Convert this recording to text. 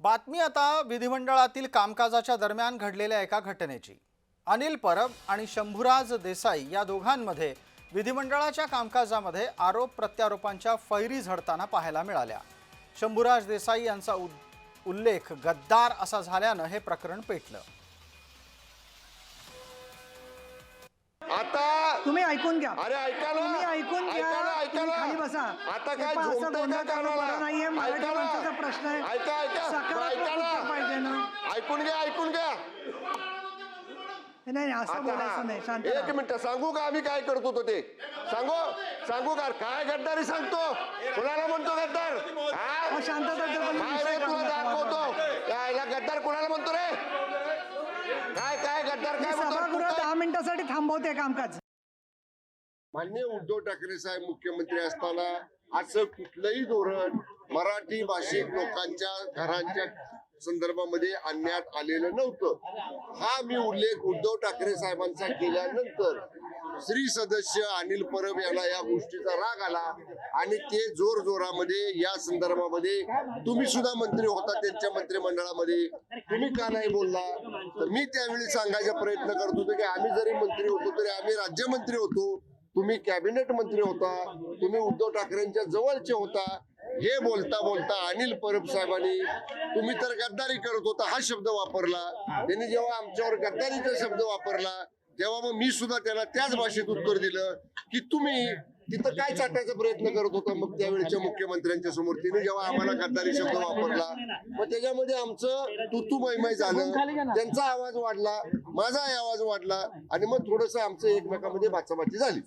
बातमी आता विधिमंडळातील कामकाजाच्या दरम्यान घडलेल्या एका घटनेची. अनिल परब आणि शंभूराज देसाई या दोघांमध्ये विधिमंडळाच्या कामकाजामध्ये आरोप प्रत्यारोपांच्या फैरी झडताना पाहायला मिळाल्या. शंभूराज देसाई यांचा उल्लेख गद्दार असा झाल्यानं हे प्रकरण पेटलं. आता तुम्ही ऐकून घ्या. अरे ऐका ना. तुम्ही ऐकून घ्या ऐका ना, ऐका तुम्ही ना. खाली बसा. आता काय नाहीये. ना. प्रश्न आहे. ऐका ऐका. सकारात्मक ऐका उत्तर पाहिजे ना. ना ऐकून घ्या ऐकून घ्या. नाही नाही, असं आता बोलायचं नाही. शांत एक राहा. मिनिट सांगू का आम्ही काय करतो तो ते? सांगू? सांगू का? काय गद्दारी सांगतो? कुणाला म्हणतो गद्दार? हा? अहो, शांतता ठेवा, काय रे विषय तुला काढू नका दाखवतो? यायला गद्दार कुणाला म्हणतो रे? काय काय गद्दार मी काय म्हणतो? सभागृह काय- दहा मिनिटासाठी थांबवते कामकाज. मान्य उद्धव ठाकरे साहेब मुख्यमंत्री असताना असं कुठलंही धोरण मराठी भाषिक लोकांच्या घरांच्या संदर्भामध्ये आणण्यात आलेलं नव्हतं. हा मी उल्लेख उद्धव ठाकरे साहेबांचा केल्यानंतर श्री सदस्य अनिल परब यांना या गोष्टीचा राग आला आणि ते जोर जोरामध्ये या संदर्भामध्ये तुम्ही सुद्धा मंत्री होता त्यांच्या मंत्रिमंडळामध्ये. तुम्ही का नाही बोलला? तर मी त्यावेळी सांगायचा प्रयत्न करत होतो की आम्ही जरी मंत्री होतो तरी आम्ही राज्यमंत्री होतो. तुम्ही कॅबिनेट मंत्री होता तुम्ही उद्धव ठाकरेंच्या जवळचे होता हे बोलता बोलता अनिल परब साहेबांनी तुम्ही तर गद्दारी करत होता हा शब्द वापरला. त्यांनी जेव्हा आमच्यावर गद्दारीचा शब्द वापरला तेव्हा मग मी सुद्धा त्याला त्याच भाषेत उत्तर दिलं. की तुम्ही तिथं काय चाटायचा प्रयत्न करत होता मग त्यावेळेच्या मुख्यमंत्र्यांच्या समोर? तिने जेव्हा आम्हाला गद्दारी शब्द वापरला मग त्याच्यामध्ये आमचं तुतू मैमय झालं त्यांचा आवाज वाढला माझा आवाज वाढला आणि मग थोडस आमचं एकमेकांमध्ये बाचाबाची झाली.